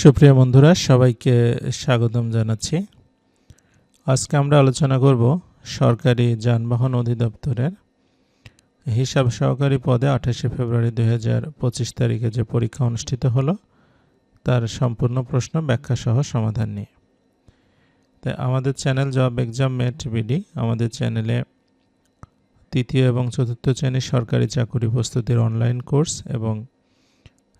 সুপ্রিয় বন্ধুরা, সবাইকে স্বাগতম জানাচ্ছি। আজকে আমরা আলোচনা করব সরকারি যানবাহন অধিদপ্তরের হিসাব সহকারী পদে আঠাশে ফেব্রুয়ারি দুই হাজার পঁচিশ তারিখে যে পরীক্ষা অনুষ্ঠিত হলো, তার সম্পূর্ণ প্রশ্ন ব্যাখ্যা সহ সমাধান নিয়ে। তাই আমাদের channel job exam mate BD, আমাদের চ্যানেলে তৃতীয় এবং চতুর্থ শ্রেণির সরকারি চাকুরি প্রস্তুতির অনলাইন কোর্স এবং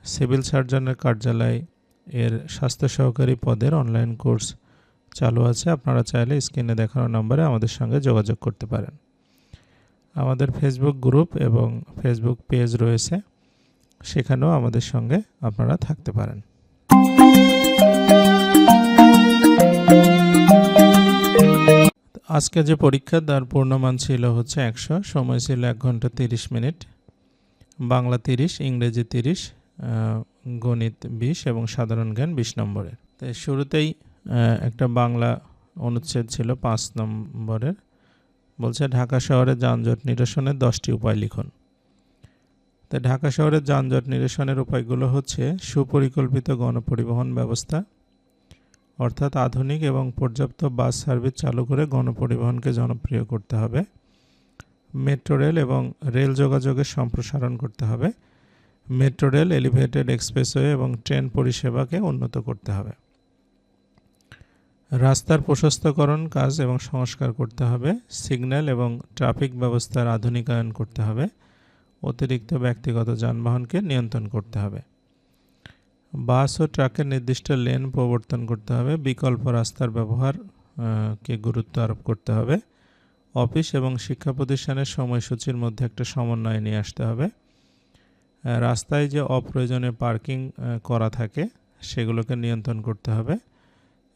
সিভিল সার্জনের কার্যালয় এর স্বাস্থ্য সহকারী পদের অনলাইন কোর্স চালু আছে। আপনারা চাইলে স্ক্রিনে দেখানো নম্বরে আমাদের সঙ্গে যোগাযোগ করতে পারেন। আমাদের ফেসবুক গ্রুপ এবং ফেসবুক পেজ রয়েছে। সেখানেও আমাদের সঙ্গে আপনারা থাকতে পারেন। আজকে যে পরীক্ষা, তার পূর্ণমান ছিল হচ্ছে একশো, সময় ছিল এক ঘণ্টা তিরিশ মিনিট। বাংলা তিরিশ, ইংরেজি তিরিশ গণিত বিশ এবং সাধারণ জ্ঞান বিশ নম্বরের। তাই শুরুতেই একটা বাংলা অনুচ্ছেদ ছিল পাঁচ নম্বরের। বলছে, ঢাকা শহরে যানজট নিরসনের দশটি উপায় লিখুন। তাই ঢাকা শহরের যানজট নিরসনের উপায়গুলো হচ্ছে, সুপরিকল্পিত গণপরিবহন ব্যবস্থা, অর্থাৎ আধুনিক এবং পর্যাপ্ত বাস সার্ভিস চালু করে গণপরিবহনকে জনপ্রিয় করতে হবে, মেট্রো রেল এবং রেল যোগাযোগের সম্প্রসারণ করতে হবে মেট্রো রেল এলিভেটেড এক্সপ্রেসওয়ে এবং ট্রেন পরিষেবাকে উন্নত করতে হবে। রাস্তার প্রশস্তকরণ কাজ এবং সংস্কার করতে হবে। সিগন্যাল এবং ট্রাফিক ব্যবস্থার আধুনিকায়ন করতে হবে। অতিরিক্ত ব্যক্তিগত যানবাহনকে নিয়ন্ত্রণ করতে হবে। বাস ও ট্রাকের নির্দিষ্ট লেন প্রবর্তন করতে হবে। বিকল্প রাস্তার ব্যবহার আহ, কে গুরুত্ব আরোপ করতে হবে। অফিস এবং শিক্ষা প্রতিষ্ঠানের সময়সূচির মধ্যে একটা সমন্বয় নিয়ে আসতে হবে। রাস্তায় যে অপ্রয়োজনে পার্কিং করা থাকে, সেগুলোকে নিয়ন্ত্রণ করতে হবে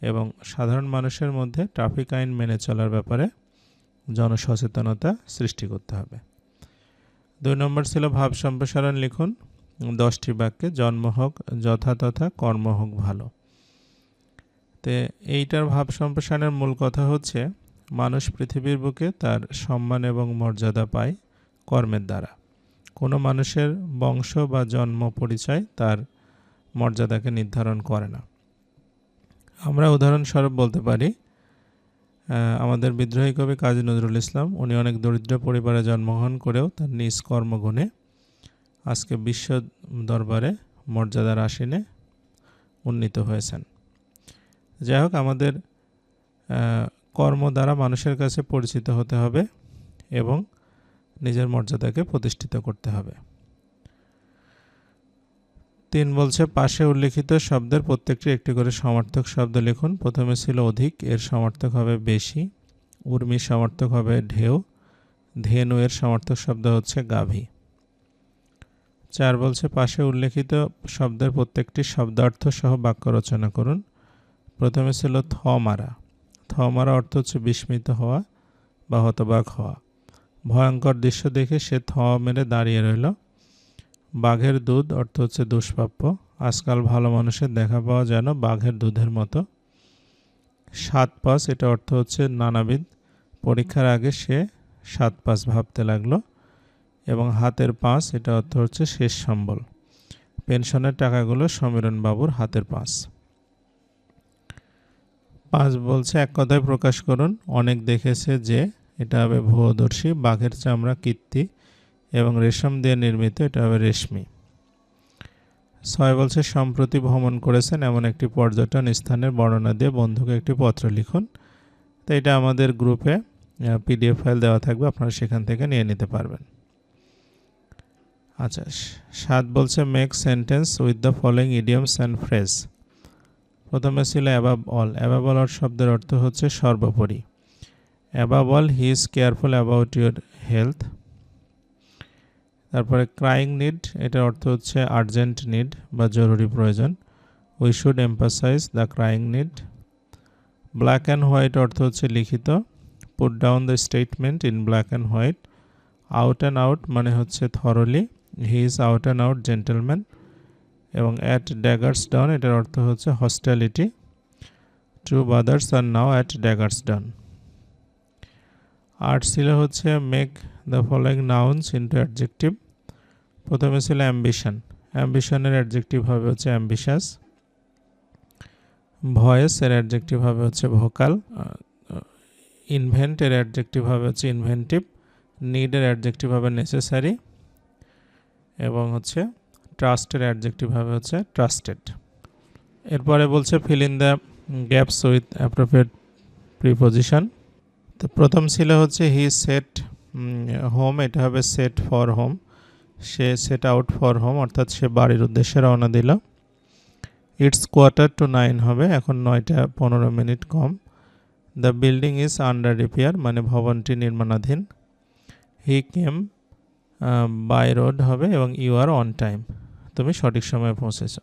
এবং সাধারণ মানুষের মধ্যে ট্রাফিক আইন মেনে চলার ব্যাপারে জনসচেতনতা সৃষ্টি করতে হবে। দুই নম্বর ছিল ভাব সম্প্রসারণ লিখুন। দশটি বাক্যে জন্ম হোক যথাতথা কর্ম হোক ভালো। তে এইটার ভাব সম্প্রসারণের মূল কথা হচ্ছে, মানুষ পৃথিবীর বুকে তার সম্মান এবং মর্যাদা পায় কর্মের দ্বারা। কোনো মানুষের বংশ বা জন্ম পরিচয় তার মর্যাদাকে নির্ধারণ করে না। আমরা উদাহরণস্বরূপ বলতে পারি আমাদের বিদ্রোহী কবি কাজী নজরুল ইসলাম, উনি অনেক দরিদ্র পরিবারে জন্মগ্রহণ করেও তার নিজ কর্মগুণে আজকে বিশ্ব দরবারে মর্যাদার আসীনে উন্নীত হয়েছেন। যাই হোক, আমাদের কর্ম দ্বারা মানুষের কাছে পরিচিত হতে হবে এবং নিজের মর্যাদাকে প্রতিষ্ঠিত করতে হবে। তিন বলছে, পাশে উল্লেখিত শব্দের প্রত্যেকটি একটি করে সমার্থক শব্দ লিখুন। প্রথমে ছিল অধিক, এর সমার্থক হবে বেশি। উর্মি সমার্থক হবে ঢেউ। ধেনু এর সমার্থক শব্দ হচ্ছে গাভী। চার বলছে, পাশে উল্লেখিত শব্দের প্রত্যেকটি শব্দার্থ সহ বাক্য রচনা করুন। প্রথমে ছিল থ মারা থ মারা অর্থ হচ্ছে বিস্মিত হওয়া বা হতবাক হওয়া। ভয়ঙ্কর দৃশ্য দেখে সে থ মেরে দাঁড়িয়ে রইল। বাঘের দুধ, অর্থ হচ্ছে দুষ্প্রাপ্য। আজকাল ভালো মানুষের দেখা পাওয়া যেন বাঘের দুধের মতো। সাত পাস এটা অর্থ হচ্ছে নানাবিধ। পরীক্ষার আগে সে সাত পাস ভাবতে লাগল এবং হাতের পাঁচ, এটা অর্থ হচ্ছে শেষ সম্বল। পেনশনের টাকাগুলো সমীরণ বাবুর হাতের পাঁচ। পাঁচ বলছে, এক কথায় প্রকাশ করুন, অনেক দেখেছে যে এটা হবে ভূয়দর্শী, বাঘের চামড়া কীর্তি এবং রেশম দিয়ে নির্মিত, এটা হবে রেশমি। ছয় বলছে, সম্প্রতি ভ্রমণ করেছেন এমন একটি পর্যটন স্থানের বর্ণনা দিয়ে বন্ধুকে একটি পত্র লিখুন। তো এটা আমাদের গ্রুপে পিডিএফ ফাইল দেওয়া থাকবে, আপনারা সেখান থেকে নিয়ে নিতে পারবেন। আচ্ছা সাত বলছে make sentence with the following idioms and phrase প্রথমে ছিল অ্যাবাব অল অ্যাবাব অল শব্দের অর্থ হচ্ছে সর্বোপরি। Above all he is careful about your health তারপরে ক্রাইং নিড এটার অর্থ হচ্ছে আর্জেন্ট নিড বা জরুরি প্রয়োজন। We should emphasize the crying need black and white অর্থ হচ্ছে লিখিত। Put down the statement in black and white out and out মানে হচ্ছে thoroughly he is out and out gentleman এবং অ্যাট ড্যাগার্স ডাউন এটার অর্থ হচ্ছে হস্টালিটি টু বাদার্স আর now at daggers down art ছিল হচ্ছে make the following nouns into adjective প্রথমে ছিল অ্যাম্বিশন অ্যাম্বিশনের অ্যাডজেক্টিভ হবে হচ্ছে অ্যাম্বিশাস ভয়েস এর অ্যাডজেক্টিভ হবে হচ্ছে ভোকাল ইনভেন্ট এর অ্যাডজেক্টিভ হবে হচ্ছে ইনভেন্টিভ নিড এর অ্যাডজেক্টিভ হবে নেসেসারি এবং হচ্ছে ট্রাস্টের অ্যাডজেক্টিভ হবে হচ্ছে ট্রাস্টেড এরপরে বলছে fill in the gaps with appropriate preposition তো প্রথম ছিল হচ্ছে হি সেট হোম, এটা হবে সেট ফর হোম। সে সেট আউট ফর হোম, অর্থাৎ সে বাড়ির উদ্দেশ্যে রওনা দিল। ইটস কোয়ার্টার টু নাইন হবে, এখন নয়টা পনেরো minute com. The building is under repair মানে ভবনটি নির্মাণাধীন। হি কেম বাই রোড হবে এবং ইউ আর অন টাইম। তুমি সঠিক সময়ে পৌঁছেছ।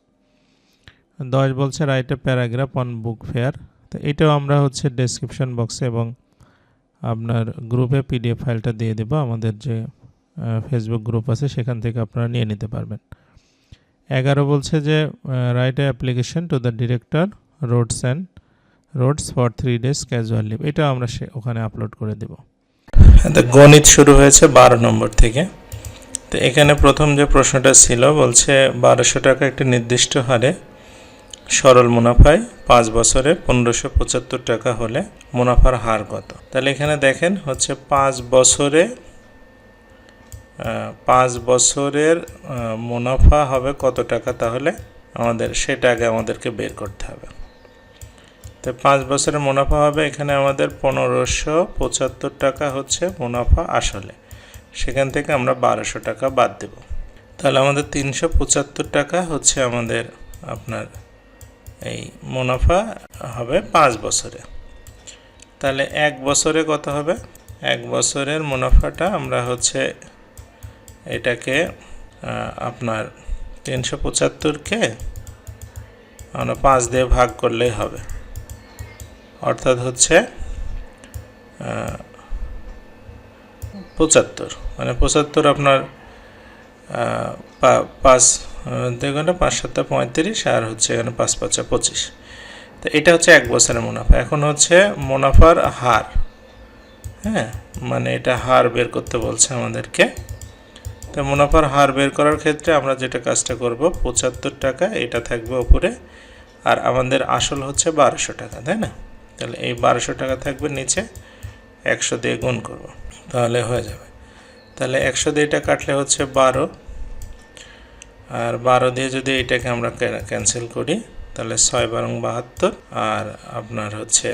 দশ বলছে write a paragraph on book fair. তো এটাও আমরা হচ্ছে ডেসক্রিপশন বক্সে এবং আপনার গ্রুপে পিডিএফ ফাইলটা দিয়ে দেবো। আমাদের যে ফেসবুক গ্রুপ আছে, সেখান থেকে আপনারা নিয়ে নিতে পারবেন। এগারো বলছে যে write an application to the director roads and roads for three days casual leave এটা আমরা সে, ওখানে আপলোড করে দেব। গণিত শুরু হয়েছে বারো নম্বর থেকে। তো এখানে প্রথম যে প্রশ্নটা ছিল, বলছে বারোশো টাকা একটি নির্দিষ্ট হারে সরল মুনাফায় পাঁচ বছরে পনেরোশো পঁচাত্তর টাকা হলে মুনাফার হার কত? তাহলে এখানে দেখেন হচ্ছে পাঁচ বছরে পাঁচ বছরের মুনাফা হবে কত টাকা? তাহলে আমাদের সেটা আগে আমাদেরকে বের করতে হবে। তো পাঁচ বছরের মুনাফা হবে এখানে আমাদের পনেরোশো পঁচাত্তর টাকা হচ্ছে মুনাফা আসলে। সেখান থেকে আমরা বারোশো টাকা বাদ দেব। তাহলে আমাদের তিনশো পঁচাত্তর টাকা হচ্ছে আমাদের আপনার এই মুনাফা হবে পাঁচ বছরে। তাহলে এক বছরে কত হবে? এক বছরের মুনাফাটা আমরা হচ্ছে এটাকে আপনার তিনশো পঁচাত্তরকে আমরা পাঁচ দিয়ে ভাগ করলেই হবে। অর্থাৎ হচ্ছে পঁচাত্তর। মানে পঁচাত্তর আপনার পাঁচ দেখুন পাঁচ সাতটা পঁয়ত্রিশ আর হচ্ছে এখানে পাঁচ পাঁচটা পঁচিশ। তো এটা হচ্ছে এক বছরের মুনাফা। এখন হচ্ছে মুনাফার হার হ্যাঁ মানে এটা হার বের করতে বলছে আমাদেরকে। তো মুনাফার হার বের করার ক্ষেত্রে আমরা যেটা কাজটা করব, পঁচাত্তর টাকা এটা থাকবে ওপরে আর আমাদের আসল হচ্ছে বারোশো টাকা, তাই না? তাহলে এই বারোশো টাকা থাকবে নিচে একশো দিয়ে গুণ করব, তাহলে হয়ে যাবে। তাহলে একশো দিয়ে এটা কাটলে হচ্ছে বারো আর বারো দিয়ে যদি এটাকে আমরা ক্যান্সেল করি, তাহলে ছয় বারং বাহাত্তর, আর আপনার হচ্ছে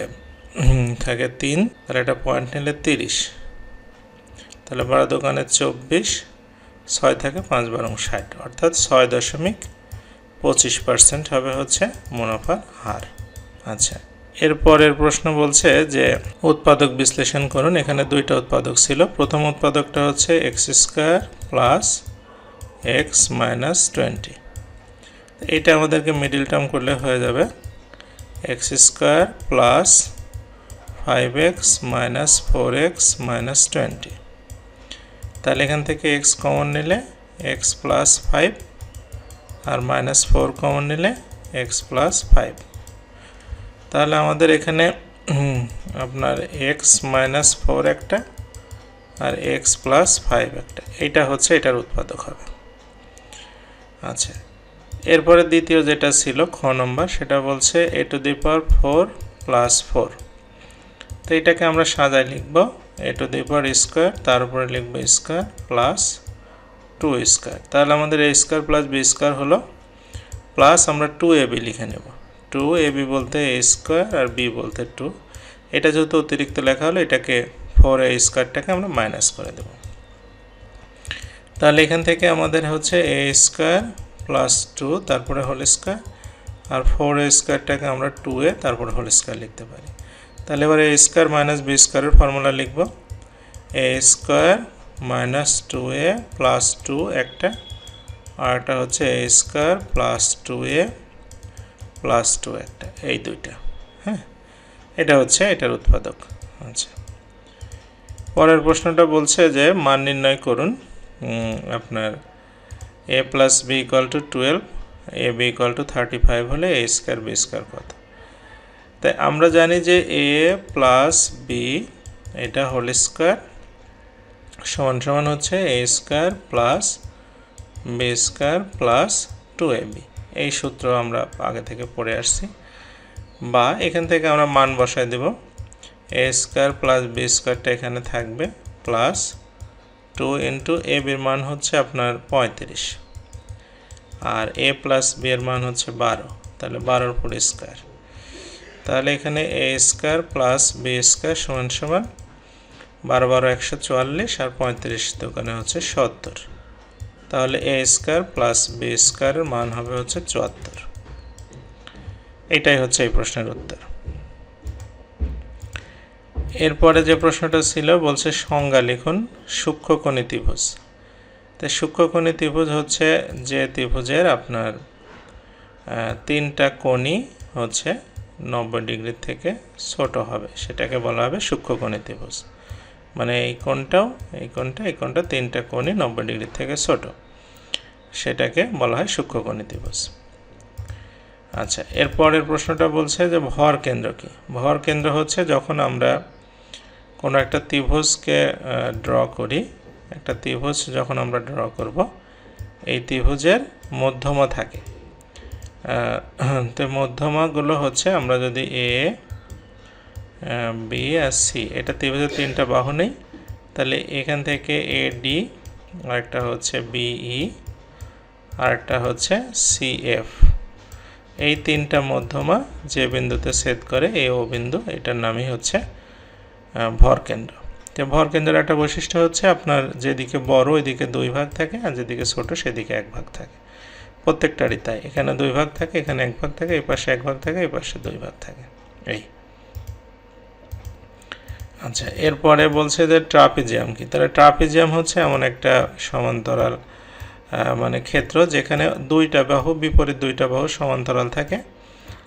থাকে তিন তাহলে এটা পয়েন্ট নিলে তিরিশ। তাহলে বারো দোকানে চব্বিশ, ছয় থাকে পাঁচ বারং ষাট, অর্থাৎ ছয় দশমিক পঁচিশ পার্সেন্ট হবে হচ্ছে মুনাফার হার। আচ্ছা এরপরের প্রশ্ন বলছে যে, উৎপাদক বিশ্লেষণ করুন, এখানে দুইটা উৎপাদক ছিল। প্রথম উৎপাদকটা হচ্ছে x square plus x minus twenty এইটা আমাদেরকে মিডিল টার্ম করলে হয়ে যাবে। X square plus five x minus four x minus twenty তাহলে এখান থেকে এক্স কমন নিলে এক্স প্লাস ফাইভ আর মাইনাস ফোর কমন নিলে এক্স প্লাস ফাইভ তাহলে আমাদের এখানে আপনার এক্স মাইনাস ফোর একটা আর এক্স প্লাস ফাইভ একটা। এইটা হচ্ছে এটার উৎপাদক হবে। আচ্ছা এরপরে দ্বিতীয় যেটা ছিল খ নম্বর, সেটা বলছে a to the power four plus four তো এটাকে আমরা সাজায় লিখব এ টু দি পাওয়ার স্কোয়ার তার উপরে লিখব স্কোয়ার প্লাস টু স্কোয়ার তাহলে আমাদের a square plus b square হলো প্লাস আমরা টু এ বি লিখে নেব। টু এ বি বলতে এ স্কোয়ার আর বি বলতে টু এটা যেহেতু অতিরিক্ত লেখা হলো, এটাকে ফোর এ স্কোয়ারটাকে আমরা মাইনাস করে দেব। তাহলে এখান থেকে আমাদের হচ্ছে এ স্কোয়ার প্লাস টু তারপরে হোল স্কোয়ার আর ফোর এ স্কোয়ারটাকে আমরা টু এ, তারপরে হোল স্কোয়ার লিখতে পারি। তাহলে এবার এ স্কোয়ার মাইনাস বি স্কোয়ারের ফর্মুলা লিখব। A square minus two a plus two একটা, আর একটা হচ্ছে a square plus two a plus two একটা, এই দুইটা হ্যাঁ? এটা হচ্ছে এটার উৎপাদক। আচ্ছা। পরের প্রশ্নটা বলছে যে, মান নির্ণয় করুন। আপনার a plus b equal to twelve a b equal to thirty five হলে এ স্কোয়ার বি স্কোয়ার কত? তাই আমরা জানি যে এ প্লাস বি এটা হোল স্কোয়ার সমান সমান হচ্ছে a square plus b square plus two a b এই সূত্র আমরা আগে থেকে পড়ে আসছি। বা এখান থেকে আমরা মান বসাই দেব। এ স্কোয়ার প্লাস বি স্কোয়ারটা এখানে থাকবে প্লাস টু ইন্টু এ বির মান হচ্ছে আপনার পঁয়ত্রিশ। আর এ প্লাস বি এর মান হচ্ছে বারো। তাহলে বারোর উপর স্কোয়ার তাহলে এখানে a square plus b square সমান সমান বারো বারো একশো চুয়াল্লিশ আর পঁয়ত্রিশ দোকানে হচ্ছে সত্তর। তাহলে এ স্কোয়ার প্লাস বি স্কোয়ারের মান হবে হচ্ছে চুয়াত্তর। এটাই হচ্ছে এই প্রশ্নের উত্তর। এরপরে যে প্রশ্নটা ছিল, বলছে সংজ্ঞা লিখুন, সূক্ষ্মকণি ত্রিভুজ। তো সূক্ষ্মকণি ত্রিভুজ হচ্ছে যে ত্রিভুজের আপনার তিনটা কোণই হচ্ছে নব্বই ডিগ্রি থেকে ছোট হবে, সেটাকে বলা হবে সূক্ষ্মকণি ত্রিভুজ। মানে এই কোণটাও, এই কোণটা এই কোণটা তিনটা কোণই নব্বই ডিগ্রি থেকে ছোট, সেটাকে বলা হয় সূক্ষ্মকণি ত্রিভুজ। আচ্ছা এরপরের প্রশ্নটা বলছে যে ভর কেন্দ্র কি? ভর কেন্দ্র হচ্ছে যখন আমরা কোনো একটা ত্রিভুজকে ড্র করি। একটা ত্রিভুজ যখন আমরা ড্র করব, এই ত্রিভুজের মধ্যমা থাকে। তো মধ্যমাগুলো হচ্ছে আমরা যদি এ বি আর সি এটা ত্রিভুজের তিনটা বাহু নেই, তাহলে এখান থেকে এ ডি আরেকটা হচ্ছে বিই আরেকটা হচ্ছে সি এফ এই তিনটা মধ্যমা যে বিন্দুতে ছেদ করে এ ও বিন্দু, এটার নামই হচ্ছে ভরকেন্দ্র তো ভরকেন্দ্রের একটা বৈশিষ্ট্য হচ্ছে আপনার যেদিকে বড় ওইদিকে দুই ভাগ থাকে আর যেদিকে ছোট সেদিকে এক ভাগ থাকে। প্রত্যেকটারই তাই। এখানে দুই ভাগ থাকে, এখানে এক ভাগ থাকে, এই পাশে এক ভাগ থাকে, এই পাশে দুই ভাগ থাকে। এই। আচ্ছা এরপরে বলছে যে ট্রাপিজিয়াম কি? তাহলে ট্রাপিজিয়াম হচ্ছে এমন একটা সমান্তরাল মানে ক্ষেত্র যেখানে দুইটা বাহু, বিপরীত দুইটা বাহু সমান্তরাল থাকে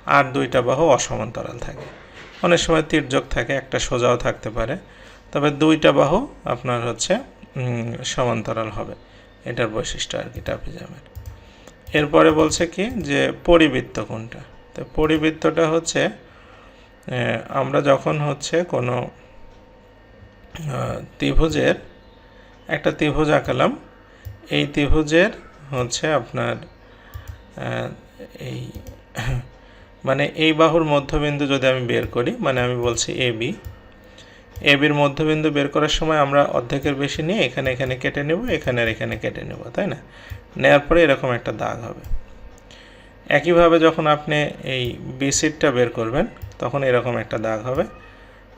আর দুইটা বাহু অসমান্তরাল থাকে। অনেক সময় তির্যক থাকে, একটা সোজাও থাকতে পারে। তবে দুইটা বাহু আপনার হচ্ছে সমান্তরাল হবে। এটার বৈশিষ্ট্য আর কি ট্রাপিজামের এরপরে বলছে কি যে পরিবৃত্ত কোনটা? তো পরিবৃত্তটা হচ্ছে আমরা যখন হচ্ছে কোনো ত্রিভুজের একটা ত্রিভুজ আঁকালাম, এই ত্রিভুজের হচ্ছে আপনার এই মানে এই বাহুর মধ্যবিন্দু যদি আমি বের করি মানে আমি বলছি এ বি এ বির মধ্যবিন্দু বের করার সময় আমরা অর্ধেকের বেশি নিয়ে এখানে এখানে কেটে নেব, এখানে আর এখানে কেটে নেব, তাই না? নেওয়ার পরে এরকম একটা দাগ হবে। একইভাবে যখন আপনি এই বিসিটটা বের করবেন, তখন এরকম একটা দাগ হবে।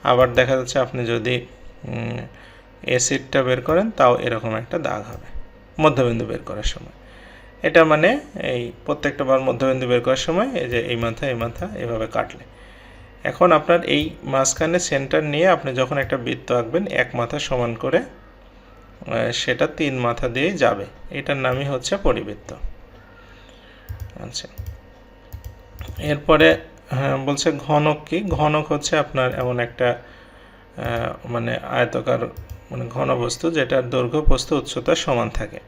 আবার দেখা যাচ্ছে আপনি যদি এসিডটা বের করেন, তাও এরকম একটা দাগ হবে, মধ্যবিন্দু বের করার সময়। এটা মানে এই প্রত্যেকটা বার মধ্যবিন্দু বের করার সময় এই যে এই মাথা এই মাথা এভাবে কাটলে। এখন আপনার এই মাঝখানে সেন্টার নিয়ে আপনি যখন একটা বৃত্ত আঁকবেন, এক মাথা সমান করে সেটা তিন মাথা দিয়ে যাবে। এটার নামই হচ্ছে পরিবৃত্ত। আচ্ছা। এরপরে হ্যাঁ বলছে ঘনক কি? ঘনক হচ্ছে আপনার এমন একটা মানে আয়তকার মানে ঘনবস্তু যেটার দৈর্ঘ্য, প্রস্থ, উচ্চতা সমান থাকে।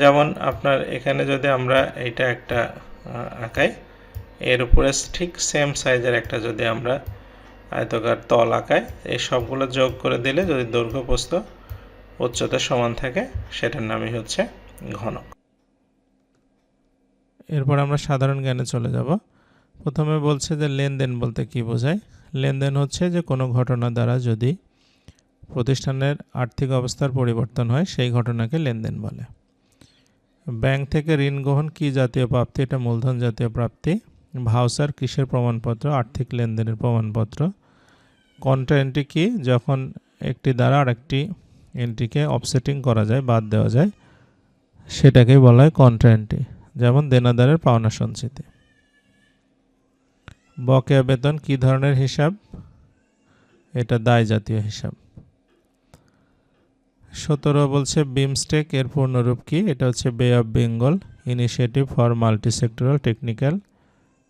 যেমন আপনার এখানে যদি আমরা এটা একটা আঁকাই, এর উপরে ঠিক সেম সাইজের একটা যদি আমরা আয়তকার তল আঁকাই, এই সবগুলো যোগ করে দিলে যদি দৈর্ঘ্য প্রস্থ উচ্চতা সমান থাকে, সেটার নামই হচ্ছে ঘনক। এরপর আমরা সাধারণ জ্ঞানে চলে যাব। প্রথমে বলছে যে লেনদেন বলতে কি বোঝায়? লেনদেন হচ্ছে যে কোনো ঘটনা দ্বারা যদি প্রতিষ্ঠানের আর্থিক অবস্থার পরিবর্তন হয়, সেই ঘটনাকে লেনদেন বলে। ব্যাংক থেকে ঋণ গ্রহণ কী জাতীয় প্রাপ্তি? এটা মূলধন জাতীয় প্রাপ্তি। ভাউচার কিসের প্রমাণপত্র? আর্থিক লেনদেনের প্রমাণপত্র। কন্ট্রা এন্ট্রি কি? যখন একটি দ্বারা আরেকটি এন্ট্রিকে অফসেটিং করা যায়, বাদ দেওয়া যায়, সেটাকেই বলা হয় কন্ট্রা এন্ট্রি যেমন দেনাদারের পাওনা সঞ্চিতি। বকেয়া বেতন কী ধরনের হিসাব? এটা দায় জাতীয় হিসাব। সতেরো বলছে বিমস্টেক, এর পূর্ণরূপ কি? এটা হচ্ছে bay of Bengal initiative for multi sectoral technical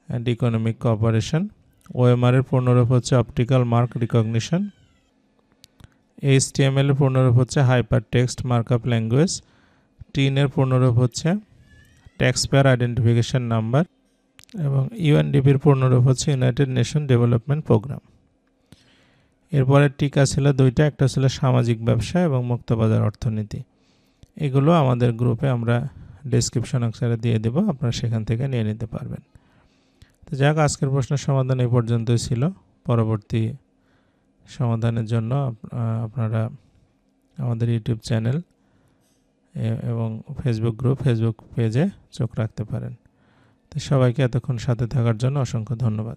and economic cooperation OMR এর পূর্ণরূপ হচ্ছে অপটিক্যাল মার্ক রিকগনিশন এইচটিএমএল এর পূর্ণরূপ হচ্ছে হাইপার টেক্সট মার্কআপ ল্যাঙ্গুয়েজ টিনের পূর্ণরূপ হচ্ছে ট্যাক্স পেয়ার আইডেন্টিফিকেশন নাম্বার এবং ইউএনডিপির পূর্ণরূপ হচ্ছে ইউনাইটেড নেশন ডেভেলপমেন্ট প্রোগ্রাম এরপরে টিকা ছিল দুইটা, একটা ছিল সামাজিক ব্যবসা এবং মুক্তবাজার অর্থনীতি। এগুলো আমাদের গ্রুপে আমরা ডিসক্রিপশন অক্সারে দিয়ে দেব, আপনারা সেখান থেকে নিয়ে নিতে পারবেন। তো যাক, আজকের প্রশ্নের সমাধান এই পর্যন্তই ছিল। পরবর্তী সমাধানের জন্য আপনারা আমাদের ইউটিউব চ্যানেল এবং ফেসবুক গ্রুপ ফেসবুক পেজে চোখ রাখতে পারেন। তো সবাইকে এতক্ষণ সাথে থাকার জন্য অসংখ্য ধন্যবাদ।